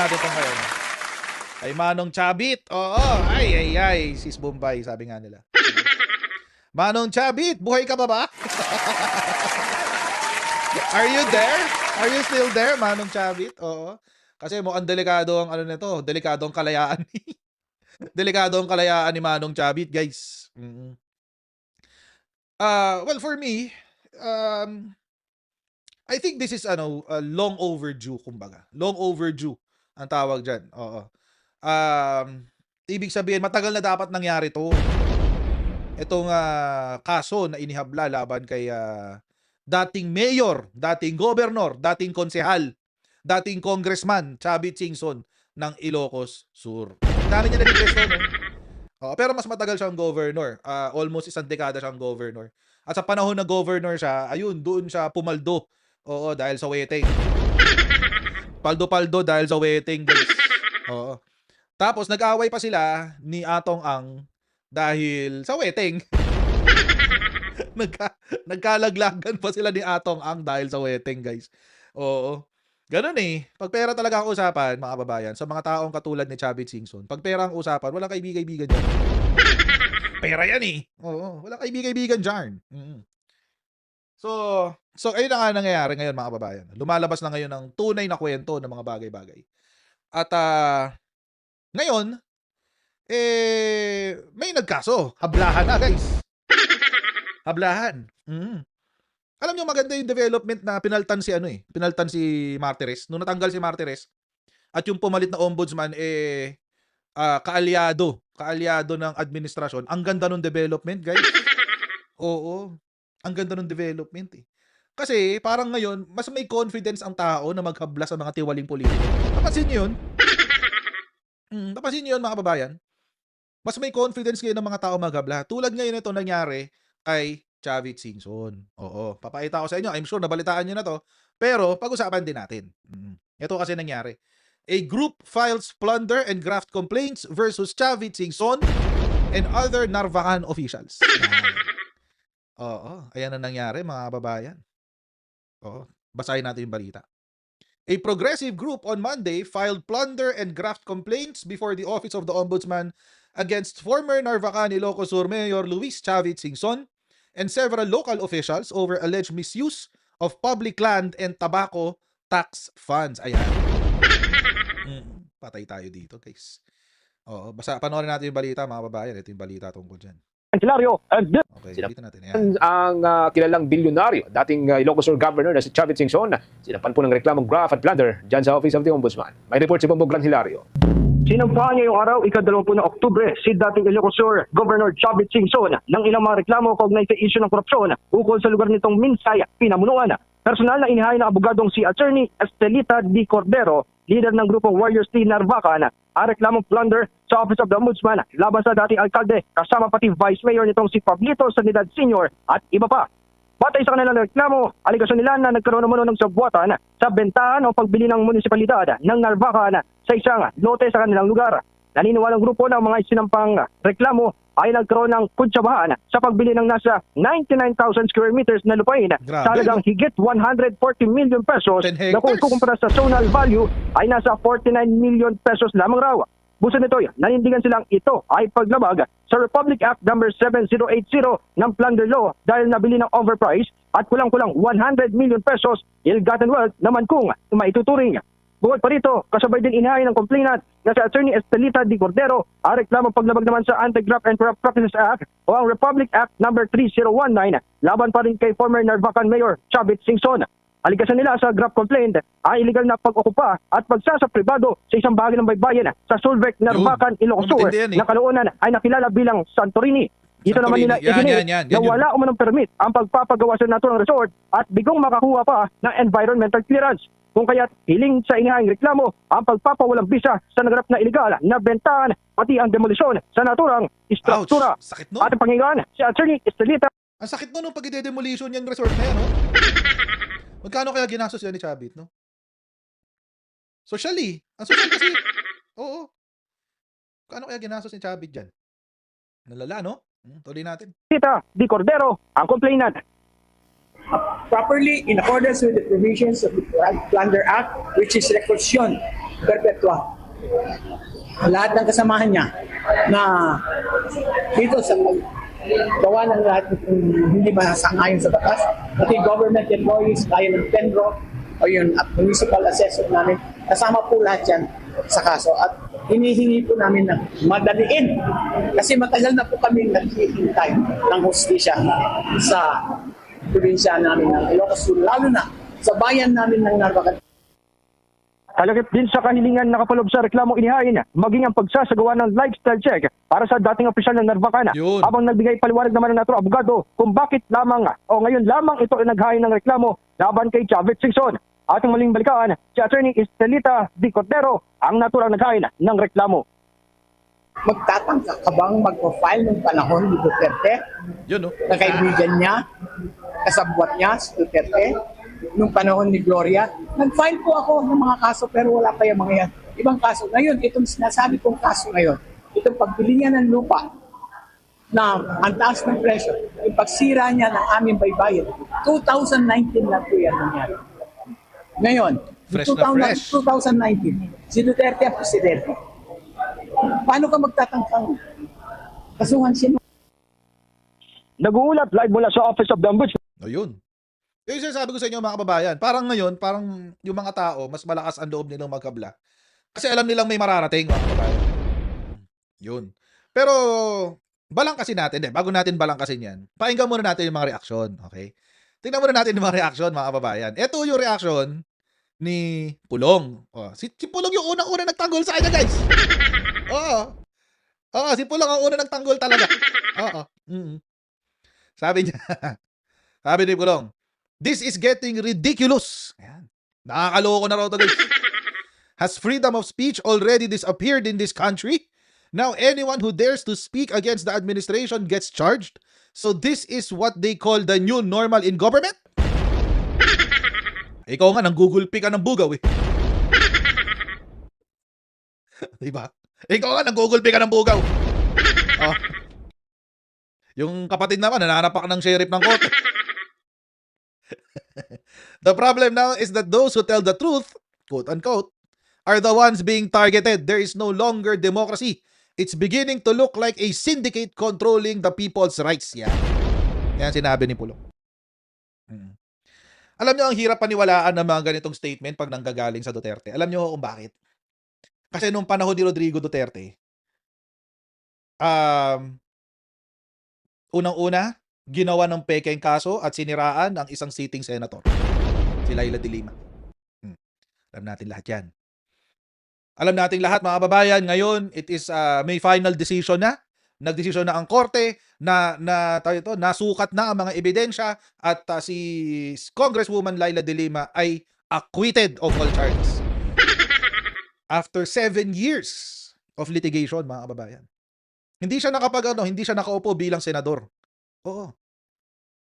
natin itong ngayon. Kay Manong Chabit. Oo. Ay, ay, ay. Sis Bombay, sabi nga nila. Manong Chabit, buhay ka pa ba? Are you there? Are you still there, Manong Chabit? Oo. Kasi mukhang delikado ang ano nito, delikado ang kalayaan ni delikado ang kalayaan ni Manong Chabit, guys. Mm. Uh, well, for me, um, I think this is ano, uh, long overdue, kumbaga. Long overdue ang tawag dyan. Oo. Um, ibig sabihin, matagal na dapat nangyari to. Itong uh, kaso na inihabla laban kay uh, dating mayor, dating governor, dating konsehal, dating congressman, Chavit Singson ng Ilocos Sur. Dami niya naging pwesto, no? Oo, pero mas matagal siyang governor. Uh, almost isang dekada siyang governor. At sa panahon na governor siya, ayun, doon siya pumaldo. Oo, dahil sa wedding. Paldo-paldo dahil sa wedding, guys. Oo. Tapos nag-away pa sila ni Atong Ang dahil sa wedding. Nagka, nagkalaglagan pa sila ni Atong Ang dahil sa wedding, guys. Oo. Ganun eh. Pag pera talaga ang usapan, mga kababayan, sa mga taong katulad ni Chavit Singson, pag pera ang usapan, walang kaibigan-kaibigan dyan. pera yan eh. Oo. Walang kaibigan-kaibigan dyan. Mm-hmm. So, so ayun na nga nangyayari ngayon mga kababayan. Lumalabas na ngayon ang tunay na kwento ng mga bagay-bagay. At uh, ngayon, eh, may nagkaso. Hablahan na guys. Hablahan. Mm. Alam niyo maganda yung development na pinaltan si ano eh, pinaltan si Martires. Nung natanggal si Martires at yung pumalit na ombudsman eh uh, kaalyado, kaalyado ng administrasyon. Ang ganda ng development, guys. Oo. Ang ganda ng development eh. Kasi parang ngayon, mas may confidence ang tao na maghabla sa mga tiwaling politiko. Napansin niyo yun? Mm, napansin niyo yun mga kababayan? Mas may confidence ngayon ng mga tao maghabla. Tulad ngayon ito nangyari kay Chavit Singson. Oo, papakita ko sa inyo. I'm sure nabalitaan niyo na to. Pero pag-usapan din natin. Mm. Ito kasi nangyari. A group files plunder and graft complaints versus Chavit Singson and other Narvacan officials. Oo, ayan ang nangyari mga kababayan. Oo, basahin natin yung balita. A progressive group on Monday filed plunder and graft complaints before the Office of the Ombudsman against former Narvacan Ilocos Sur Mayor Luis Chavit Singson and several local officials over alleged misuse of public land and tobacco tax funds. Ayan. Mm, patay tayo dito, guys. Oo, basta panoorin natin yung balita, mga babayan. Ito yung balita tungkol dyan. Hilario and Okay, natin. Ayan. ang uh, kilalang bilyonaryo, dating uh, Ilocos Sur Governor na si Chavit Singson, sinapan po ng reklamong graft at plunder dyan sa Office of the Ombudsman. May report si Bombong Gran Hilario. Sinampahan niya yung araw, ikadalawampu ng Oktubre, si dating Ilocos Sur Governor Chavit Singson ng ilang mga reklamo kaugnay sa isyu ng korupsyon ukol sa lugar nitong Minsaya, Pinamunuan. Personal na inihain ng abogadong si Attorney Estelita Di Cordero, leader ng grupong Warriors T. Narvacan, ang reklamong plunder sa Office of the Ombudsman laban sa dating alkalde kasama pati Vice Mayor nitong si Pablito Sanidad Sr. at iba pa. Batay sa kanilang reklamo, aligasyon nila na nagkaroon naman ng sabwatan sa bentahan o pagbili ng munisipalidad ng Narvacan sa isang lote sa kanilang lugar. Naniniwalang grupo ng mga isinampang reklamo ay nagkaroon ng kuntsabahan sa pagbili ng nasa 99,000 square meters na lupain Grabe, sa halagang higit 140 million pesos 10 na kung kukumpara sa zonal value ay nasa 49 million pesos lamang raw. Busa nito, nanindigan silang ito ay paglabag sa Republic Act No. 7080 ng Plunder Law dahil nabili ng overprice at kulang-kulang 100 million pesos ill-gotten wealth naman kung maituturing. Bukod pa rito, kasabay din inahay ng complainant na si Attorney Estelita Di Cordero ang reklamo paglabag naman sa Anti-Graft and Corrupt Practices Act o ang Republic Act No. 3019 laban pa rin kay former Narvacan Mayor Chavit Singson. Aligasan nila sa graft complaint ang illegal na pag-okupa at pagsasa pribado sa isang bahagi ng baybayin sa Sulvec, Narvacan, Ilocos Sur eh. na kaloonan ay nakilala bilang Santorini. Dito naman nila. Yan, yan, yan. Yan na yun. wala umanong permit ang pagpapagawa sa naturang resort at bigong makakuha pa ng environmental clearance. Kung kaya't hiling sa inihahing reklamo ang pagpapawalang bisa sa naganap na iligal na bentahan pati ang demolisyon sa naturang istruktura. Ouch! Sakit no? At panghingaan si Attorney Estelita Ang sakit no nung pag-demolition yung resort na yan, no? Magkano kaya ginastos yan ni Chabit, no? Socially. Ang social kasi. Oo. Kano kaya ginastos ni Chabit dyan? Nalala, no? Hmm, tuloy natin. Di Cordero ang complainant. properly in accordance with the provisions of the Plunder Act, which is rekursion. perpetua. Lahat ng kasamahan niya na dito sa gawa ng lahat ng hindi masang-ayon sa batas, pati government employees, kaya ng Penro, o yun, at municipal assessor namin, kasama po lahat yan sa kaso. At hinihingi po namin na madaliin. Kasi matagal na po kami naghihintay ng hustisya sa probinsya namin ng Ilocos Sur, lalo na sa bayan namin ng Narvacan. Kalagip din sa kahilingan nakapalob sa reklamong inihain, maging ang pagsasagawa ng lifestyle check para sa dating opisyal ng Narvacana. Yun. Habang nagbigay paliwanag naman ng natro abogado kung bakit lamang o ngayon lamang ito ay naghain ng reklamo laban kay Chavez Singson. Ating maling balikaan, si Attorney Estelita Di Cordero ang naturang naghain ng reklamo. Magtatangka ka bang mag-file ng panahon ni Duterte Yun, no? na kaibigan niya, kasabwat niya, si Duterte, nung panahon ni Gloria, nag-file po ako ng mga kaso pero wala pa yung mga yan. Ibang kaso. Ngayon, itong sinasabi kong kaso ngayon, itong pagbili niya ng lupa na ang taas ng presyo, yung pagsira niya ng aming baybayin, 2019 lang po yan nangyari. Ngayon, Fresh na 2000 fresh. 2019, si Duterte ang presidente. Paano ka magtatangkang kasuhan sino? Nag-uulat live mula sa Office of the Ombudsman. O yun. Yung sinasabi ko sa inyo mga kababayan, parang ngayon, parang yung mga tao, mas malakas ang loob nilang magkabla. Kasi alam nilang may mararating mga kababayan. Yun. Pero, balang kasi natin, eh, bago natin balang kasi yan, painggan muna natin yung mga reaksyon, okay? Tingnan muna natin yung mga reaksyon, mga kababayan. Ito yung reaksyon ni Pulong. Oh, si, si Pulong yung unang-una nagtanggol sa kanya, guys. Oo. Oo, si Pulong ang una nagtanggol talaga. Oo. Mm. Sabi niya, sabi ni Pulong, This is getting ridiculous. Ayan. Nakakaloko na raw to guys. Has freedom of speech already disappeared in this country? Now anyone who dares to speak against the administration gets charged? So this is what they call the new normal in government? Ikaw nga, nang Google ka ng bugaw eh. diba? Ikaw nga, nang Google ka ng bugaw. Oh. Yung kapatid naman, nananapak ng sheriff ng kote. the problem now is that those who tell the truth, quote unquote, are the ones being targeted. There is no longer democracy. It's beginning to look like a syndicate controlling the people's rights. Yan. Yan sinabi ni Pulong. Mm. Alam nyo, ang hirap paniwalaan ng mga ganitong statement pag nanggagaling sa Duterte. Alam nyo kung bakit? Kasi nung panahon ni Rodrigo Duterte, um, unang-una, ginawa ng pekeng kaso at siniraan ang isang sitting senator. Si Laila de Lima. Hmm. Alam natin lahat yan. Alam natin lahat mga kababayan, ngayon it is uh, may final decision na. Nagdesisyon na ang korte na na tayo ito, nasukat na ang mga ebidensya at uh, si Congresswoman Laila de Lima ay acquitted of all charges. After seven years of litigation, mga kababayan. Hindi siya nakapag ano, hindi siya nakaupo bilang senador. Oo.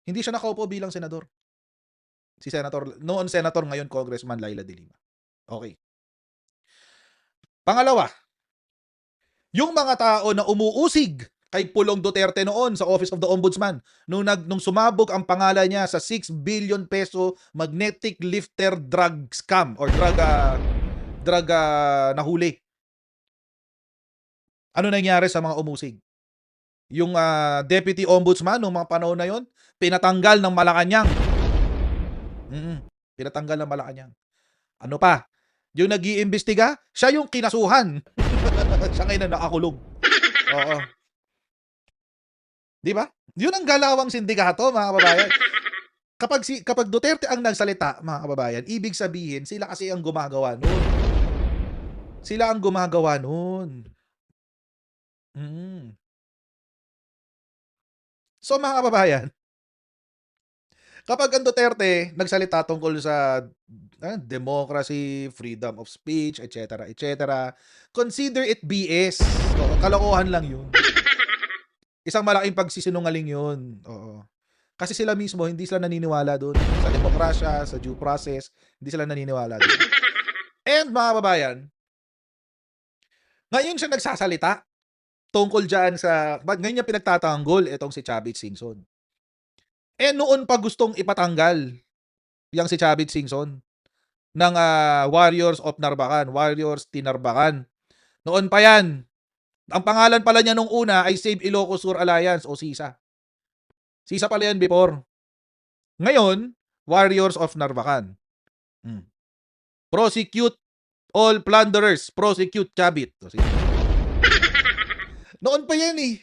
Hindi siya nakaupo bilang senador. Si Senator, noon Senator, ngayon Congressman Laila de Lima. Okay. Pangalawa, yung mga tao na umuusig kay Pulong Duterte noon sa Office of the Ombudsman nung nag nung sumabog ang pangalan niya sa 6 billion peso magnetic lifter drug scam or drug uh, drug uh, nahuli. Ano nangyari sa mga umusig? Yung uh, deputy ombudsman nung mga panahon na yon, pinatanggal ng Malacanang. Mm, pinatanggal ng Malacanang. Ano pa? Yung nag-iimbestiga, siya yung kinasuhan. siya ngayon na nakakulong. Oo. Di ba? Yun ang galawang sindikato, mga kababayan. Kapag si kapag Duterte ang nagsalita, mga kababayan, ibig sabihin sila kasi ang gumagawa noon. Sila ang gumagawa noon. Mm. So mga kababayan, kapag ang Duterte nagsalita tungkol sa ah, democracy, freedom of speech, etc., etc., consider it BS. Oo, kalokohan lang yun. Isang malaking pagsisinungaling yun. Oo. Kasi sila mismo, hindi sila naniniwala doon. Sa demokrasya, sa due process, hindi sila naniniwala doon. And mga kababayan, ngayon siya nagsasalita tungkol dyan sa, ngayon niya pinagtatanggol itong si Chavit Singson. Eh noon pa gustong ipatanggal yang si Chavit Singson. Ng ah, Warriors of Narbacan, Warriors Tinarbacan. Noon pa yan. Ang pangalan pala niya nung una ay Save Ilocos Sur Alliance o SISA. SISA pala yan before. Ngayon, Warriors of Narbacan. Hmm. Prosecute all plunderers. Prosecute Chabit. Noon pa yan eh.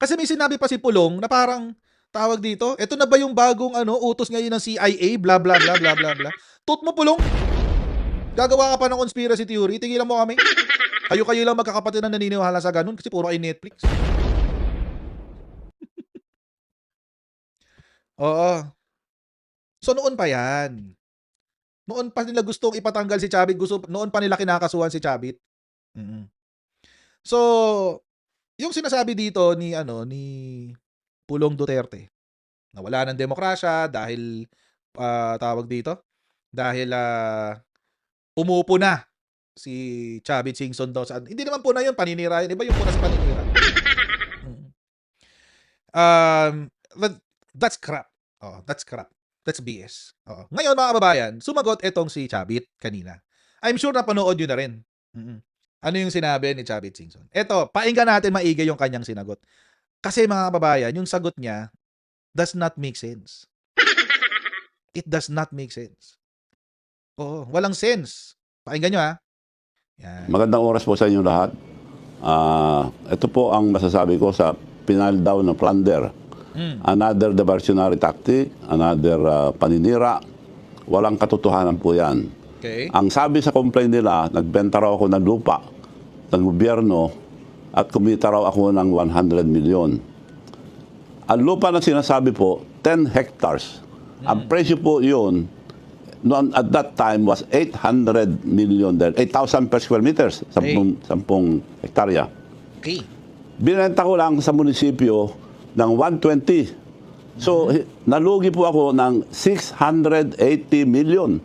Kasi may sinabi pa si Pulong na parang tawag dito, eto na ba yung bagong ano, utos ngayon ng CIA, bla bla bla bla bla bla. Tut mo Pulong. Gagawa ka pa ng conspiracy theory, tigilan mo kami. Kayo-kayo lang magkakapatid na naniniwala sa ganun kasi puro ay Netflix. Oo. So noon pa yan. Noon pa nila gustong ipatanggal si Chavit, gusto noon pa nila kinakasuhan si Chavit. Mm. So, yung sinasabi dito ni ano ni Pulong Duterte. Na wala ng demokrasya dahil ah, tawag dito? Dahil ah, umupo na si Chavit Singson daw sa hindi naman po na yun paninira yun. Iba yung puna sa paninira. Mm. um that- that's crap. Oh that's crap. That's BS oh ngayon mga kababayan sumagot etong si Chavit kanina. I'm sure napanood yun na rin. Mm. ano yung sinabi ni Chavit Singson? Eto painggan natin maigi yung kanyang sinagot kasi mga kababayan yung sagot niya does not make sense it does not make sense oo walang sense pakinggan nyo ha yan Magandang oras po sa inyo lahat. Ah, ito po ang masasabi ko sa pinal down na plunder. Mm. Another diversionary tactic, another ah, paninira. Walang katotohanan po yan. Okay. Ang sabi sa complaint nila, nagbenta raw ako ng lupa ng gobyerno at kumita raw ako ng 100 million. Ang lupa na sinasabi po, 10 hectares. Ang presyo po yun, noon at that time was 800 million there, 8,000 per square meters, 10, 10 hektarya. Okay. Binenta ko lang sa munisipyo ng 120. So, hi- nalugi po ako ng 680 million.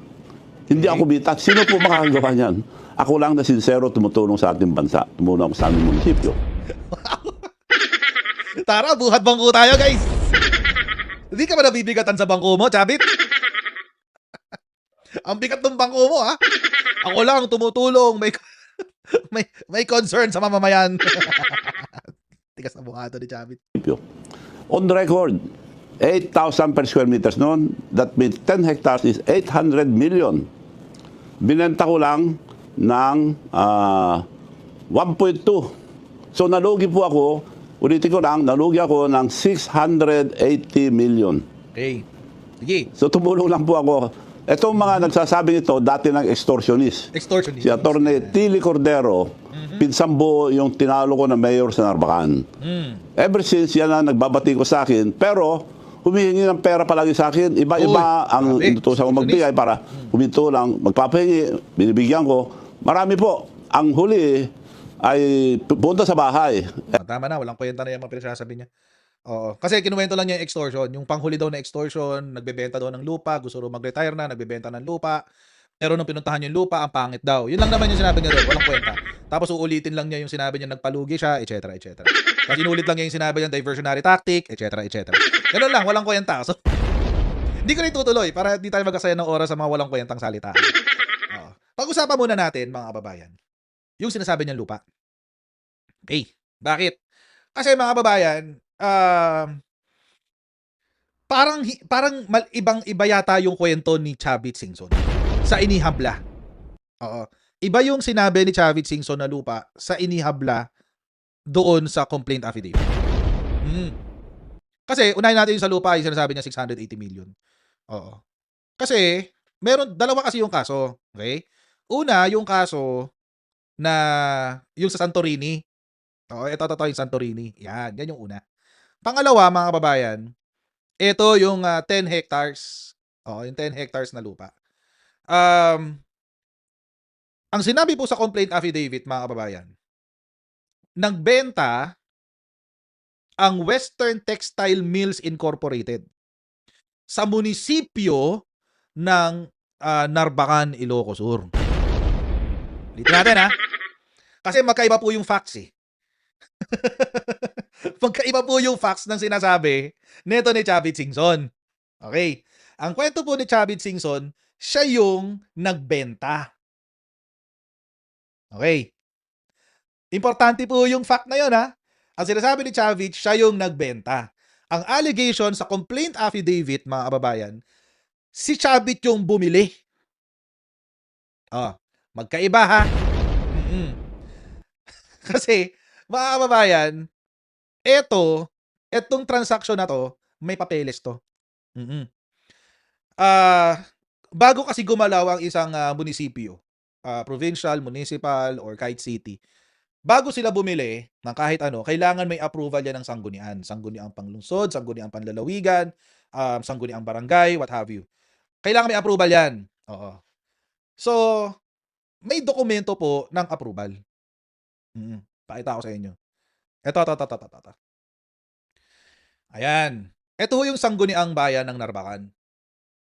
Hindi ako bitak. Sino po makakagawa niyan? Ako lang na sincero tumutulong sa ating bansa. Tumulong ako sa aming munisipyo. Tara, buhat bangko tayo, guys. Hindi ka ba nabibigatan sa bangko mo, Chabit? Ang bigat ng bangko mo, ha? Ako lang tumutulong, may may may concern sa mamamayan. Tigas na buhato ni Chabit. On the record, 8,000 per square meters noon. That means 10 hectares is 800 million. Binenta ko lang ng ah, 1.2. So nalugi po ako, ulitin ko lang, nalugi ako ng 680 million. Okay. Sige. So tumulong lang po ako. Itong mga nagsasabing ito, dati ng extortionist. Extortionist. Si Atty. Tilly Cordero, pinsambo yung tinalo ko na mayor sa Narbacan. Mm. Ever since, yan ang nagbabati ko sa akin. Pero, humihingi ng pera palagi sa akin. Iba-iba ang inutusan ko magbigay para huminto lang. Magpapahingi, binibigyan ko. Marami po. Ang huli ay punta sa bahay. Ah, Tama na, walang kwenta na yung mga pinagsasabi niya. Oo. Kasi kinuwento lang niya yung extortion. Yung panghuli daw na extortion, nagbebenta daw ng lupa, gusto raw mag-retire na, nagbebenta ng lupa. Pero nung pinuntahan yung lupa, ang pangit daw. Yun lang naman yung sinabi niya doon, walang kwenta. Tapos uulitin lang niya yung sinabi niya nagpalugi siya, etc. etc. Tapos inulit lang niya yung sinabi niya diversionary tactic, etc. etc. Ganun lang, walang kwenta. So, hindi ko rin tutuloy para di tayo magkasaya ng oras sa mga walang kwentang salita. Oo. Pag-usapan muna natin, mga kababayan, yung sinasabi niyang lupa. Okay. Bakit? Kasi mga kababayan, um, parang parang mal, ibang iba yata yung kwento ni Chavit Singson sa inihabla. Oo. Iba yung sinabi ni Chavit Singson na lupa sa inihabla doon sa complaint affidavit. Hmm. Kasi unahin natin yung sa lupa, yung sinasabi niya 680 million. Oo. Kasi meron dalawa kasi yung kaso, okay? Una, yung kaso na yung sa Santorini. Oo, ito, ito yung Santorini. Yan, yan yung una. Pangalawa, mga kababayan, ito yung ah, 10 hectares. Oo, yung 10 hectares na lupa. Um, ang sinabi po sa complaint affidavit, mga kababayan, nagbenta ang Western Textile Mills Incorporated sa munisipyo ng ah, Narbacan, Ilocos Sur. Ulitin natin ha. Kasi magkaiba po yung facts eh. magkaiba po yung facts ng sinasabi neto ni Chavit Singson. Okay. Ang kwento po ni Chavit Singson, siya yung nagbenta. Okay. Importante po yung fact na yun, ha? Ang sinasabi ni Chavit, siya yung nagbenta. Ang allegation sa complaint affidavit, mga kababayan, si Chavit yung bumili. Oh, magkaiba ha. Mm-mm. Kasi, mga kababayan, eto, etong transaction na to, may papeles to. Mm-mm. Ah, bago kasi gumalaw ang isang ah, munisipyo, ah, provincial, municipal, or kahit city, bago sila bumili ng kahit ano, kailangan may approval yan ng sanggunian. Sangguniang panglungsod, sangguniang panlalawigan, um, sangguniang barangay, what have you. Kailangan may approval yan. Oo. So, may dokumento po ng approval. Mm, pakita ko sa inyo. Ito, ito, ito, ito, ito. Ayan. Ito ho yung sangguniang bayan ng Narbacan.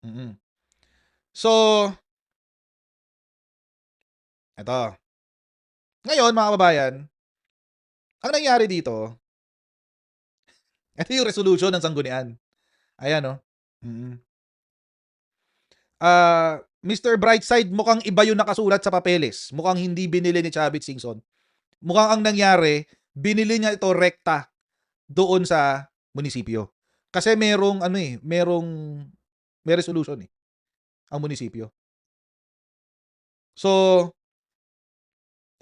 Mm. So, ito. Ngayon, mga kababayan, ang nangyari dito, ito yung resolution ng sanggunian. Ayan, no? Mm. Ah, Mr. Brightside, mukhang iba yung nakasulat sa papeles. Mukhang hindi binili ni Chavit Singson. Mukhang ang nangyari, binili niya ito rekta doon sa munisipyo. Kasi merong ano eh, merong may resolution eh ang munisipyo. So,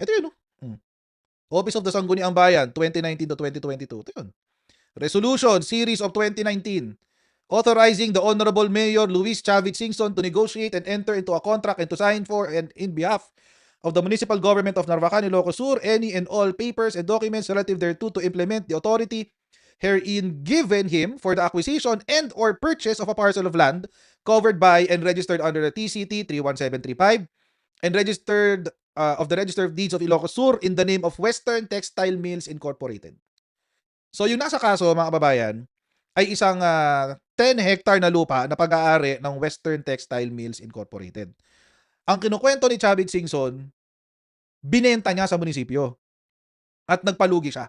ito yun, no? Mm. Office of the Sangguniang Bayan, 2019 to 2022. Ito yun. Resolution, Series of 2019, authorizing the Honorable Mayor Luis Chavit Singson to negotiate and enter into a contract and to sign for and in behalf of the Municipal Government of Narvacan, Ilocos Sur, any and all papers and documents relative thereto to implement the authority herein given him for the acquisition and or purchase of a parcel of land covered by and registered under the TCT 31735 and registered uh, of the Register of Deeds of Ilocos Sur in the name of Western Textile Mills Incorporated. So yung nasa kaso mga kababayan ay isang ah, 10 hectare na lupa na pag-aari ng Western Textile Mills Incorporated. Ang kinukwento ni Chavit Singson, binenta niya sa munisipyo at nagpalugi siya.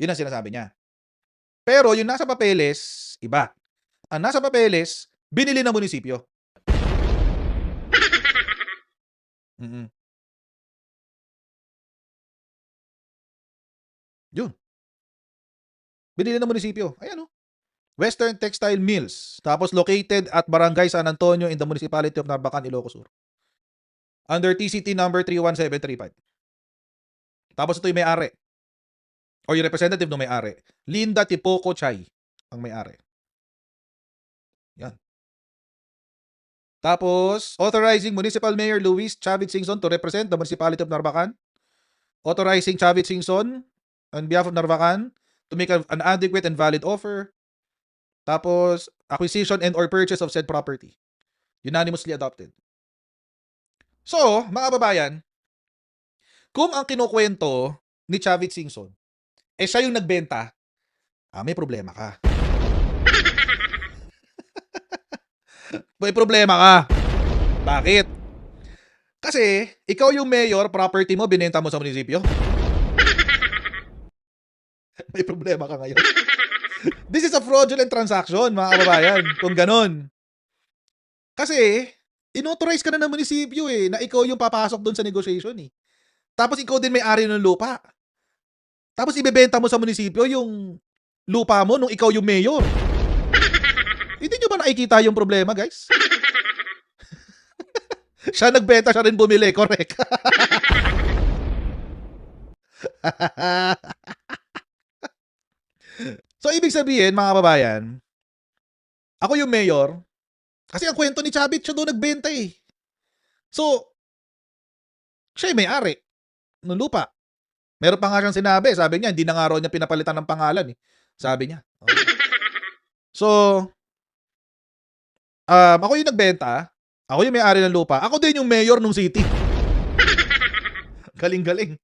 Yun ang sinasabi niya. Pero yung nasa papeles, iba. Ang nasa papeles, binili ng munisipyo. Mm-mm. Binili ng munisipyo. Ayan o. Western Textile Mills. Tapos located at Barangay San Antonio in the Municipality of Narbacan, Ilocos Sur. Under TCT number 31735. Tapos ito yung may-ari. O yung representative ng may-ari. Linda Tipoco Chay ang may-ari. Yan. Tapos, authorizing Municipal Mayor Luis Chavit Singson to represent the Municipality of Narbacan. Authorizing Chavit Singson on behalf of Narvacan to make an adequate and valid offer. Tapos, acquisition and or purchase of said property. Unanimously adopted. So, mga babayan, kung ang kinukwento ni Chavit Singson, eh siya yung nagbenta, ah, may problema ka. may problema ka. Bakit? Kasi, ikaw yung mayor, property mo, binenta mo sa munisipyo. may problema ka ngayon. This is a fraudulent transaction, mga kababayan. Kung ganun. Kasi, inauthorize ka na ng munisipyo eh, na ikaw yung papasok doon sa negotiation eh. Tapos ikaw din may-ari ng lupa. Tapos ibebenta mo sa munisipyo yung lupa mo nung ikaw yung mayor. Hindi nyo ba nakikita yung problema, guys? siya nagbenta, siya rin bumili. Correct. So, ibig sabihin, mga kababayan, ako yung mayor, kasi ang kwento ni Chabit, siya doon nagbenta eh. So, siya yung may-ari ng lupa. Meron pa nga siyang sinabi, sabi niya, hindi na nga raw niya pinapalitan ng pangalan eh. Sabi niya. Okay. So, um, ako yung nagbenta, ako yung may-ari ng lupa, ako din yung mayor ng city. Galing-galing.